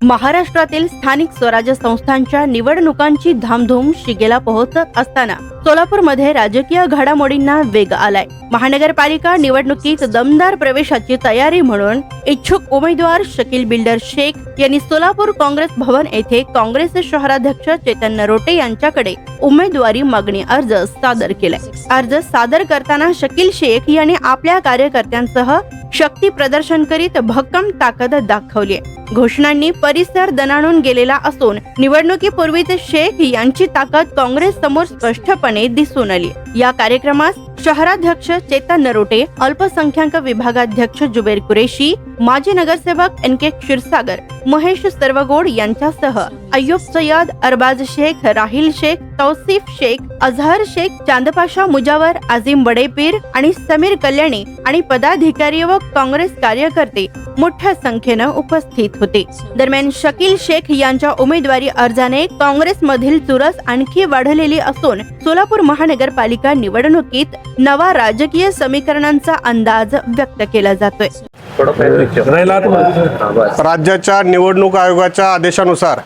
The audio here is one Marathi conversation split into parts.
महाराष्ट्रातील स्थानिक स्वराज्य संस्थांच्या निवडणुकांची धामधूम शिगेला पोहोचत असताना सोलापूरमध्ये राजकीय घडामोडींना वेग आलाय. महानगरपालिका निवडणुकीत दमदार प्रवेशाची तयारी म्हणून इच्छुक उमेदवार शकील बिल्डर शेख यांनी सोलापूर काँग्रेस भवन येथे काँग्रेसचे शहराध्यक्ष चेतन नरोटे यांच्याकडे उमेदवारी मागणी अर्ज सादर केलाय. अर्ज सादर करताना शकील शेख यांनी आपल्या कार्यकर्त्यांसह शक्ती प्रदर्शन करीत भक्कम ताकद दाखवली. घोषणांनी परिसर दणाणून गेलेला असून निवडणुकीपूर्वीच शेख यांची ताकद काँग्रेस समोर स्पष्टपणे दिसून आली. या कार्यक्रमास शहराध्यक्ष चेतन नरोटे अल्पसंख्याक विभागाध्यक्ष जुबेर कुरेशी माजी नगरसेवक एन के क्षीरसागर महेश सर्वगोड यांच्यासह अय्यूब सय्यद अरबाज शेख राहिल शेख तौसिफ शेख अझहर शेख चांदपाशा मुजावर आझिम बडेपीर आणि समीर कल्याणी आणि पदाधिकारी व काँग्रेस कार्यकर्ते मोठ्या संख्येनं उपस्थित होते. दरम्यान शकील शेख यांच्या उमेदवारी अर्जाने काँग्रेसमधील चुरस आणखी वाढलेली असून सोलापूर महानगरपालिका निवडणुकीत नवा राजकीय समीकरणांचा अंदाज व्यक्त केला जातोय. राज्याच्या निवडणूक आयोगाच्या आदेशानुसार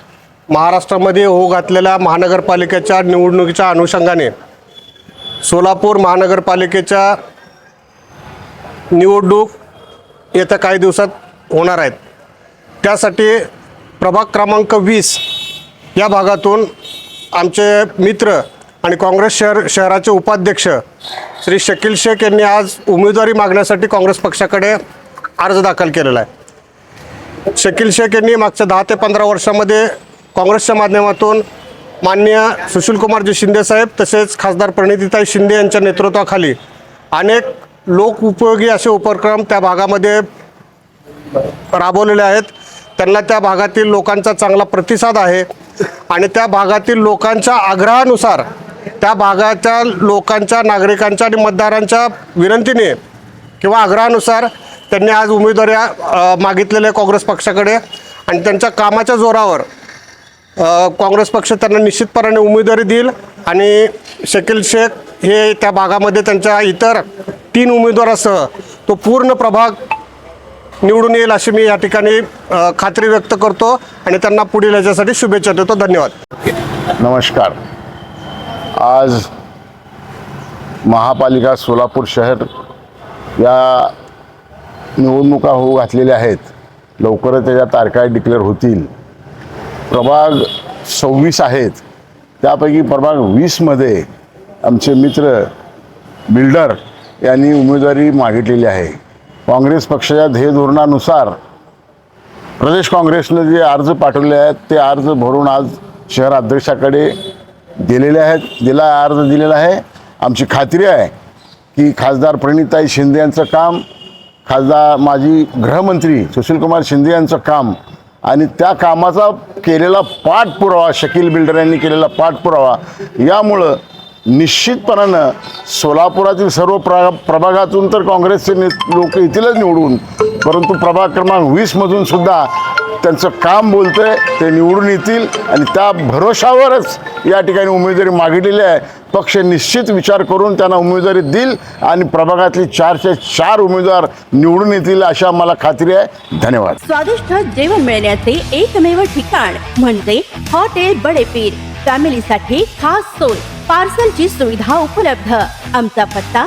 महाराष्ट्रामध्ये होऊ घातलेल्या महानगरपालिकेच्या निवडणुकीच्या अनुषंगाने सोलापूर महानगरपालिकेच्या निवडणूक येत्या काही दिवसात होणार आहेत. त्यासाठी प्रभाग क्रमांक वीस या भागातून आमचे मित्र आणि काँग्रेस शहर शहराचे उपाध्यक्ष श्री शकील शेख यांनी आज उमेदवारी मागण्यासाठी काँग्रेस पक्षाकडे अर्ज दाखल केलेला आहे. शकील शेख यांनी मागच्या दहा ते पंधरा वर्षामध्ये काँग्रेसच्या माध्यमातून माननीय सुशीलकुमारजी शिंदेसाहेब तसेच खासदार प्रणितीताई शिंदे यांच्या नेतृत्वाखाली अनेक लोक उपयोगी असे उपक्रम त्या भागामध्ये राबवलेले आहेत. त्यांना त्या भागातील लोकांचा चांगला प्रतिसाद आहे आणि त्या भागातील लोकांच्या आग्रहानुसार त्या भागाच्या लोकांच्या नागरिकांच्या आणि मतदारांच्या विनंतीने किंवा आग्रहानुसार त्यांनी आज उमेदवारी मागितलेले आहे काँग्रेस पक्षाकडे आणि त्यांच्या कामाच्या जोरावर काँग्रेस पक्ष त्यांना निश्चितपणाने उमेदवारी देईल आणि शकील शेख हे त्या भागामध्ये त्यांच्या इतर तीन उमेदवारासह तो पूर्ण प्रभाग निवडून येईल अशी मी या ठिकाणी खात्री व्यक्त करतो आणि त्यांना पुढील याच्यासाठी शुभेच्छा देतो. धन्यवाद. नमस्कार. आज महापालिका सोलापूर शहर या निवडणुका होऊ घातलेल्या आहेत. लवकरच त्याच्या तारखा डिक्लेअर होतील. प्रभाग सव्वीस आहेत. त्यापैकी प्रभाग वीसमध्ये आमचे मित्र बिल्डर यांनी उमेदवारी मागितलेली आहे. काँग्रेस पक्षाच्या ध्येय धोरणानुसार प्रदेश काँग्रेसनं जे अर्ज पाठवले आहेत ते अर्ज भरून आज शहर अध्यक्षाकडे दिलेले आहेत दिला अर्ज दिलेला आहे. आमची खात्री आहे की खासदार प्रणिताई शिंदे यांचं काम खासदार माजी गृहमंत्री सुशीलकुमार शिंदे यांचं काम आणि त्या कामाचा केलेला पाठपुरावा शकील बिल्डर यांनी केलेला पाठपुरावा यामुळं निश्चितपणानं सोलापुरातील सर्व प्र प्रभागातून तर काँग्रेसचे ने लोक येतीलच निवडून परंतु प्रभाग क्रमांक वीसमधून सुद्धा त्यांचं काम बोलतंय ते निवडून येतील आणि त्या भरोशावरच या ठिकाणी उमेदवारी मागितलेली आहे. पक्ष निश्चित विचार करून त्यांना उमेदवारी देईल आणि प्रभागातली चारशे चार उमेदवार निवडून येतील अशा मला खात्री आहे. धन्यवाद. स्वादिष्ट जेवण मिळण्याचे एकमेव ठिकाण म्हणजे हॉटेल बडेपीर. फॅमिलीसाठी खास सोय पार्सलची सुविधा उपलब्ध. आमचा पत्ता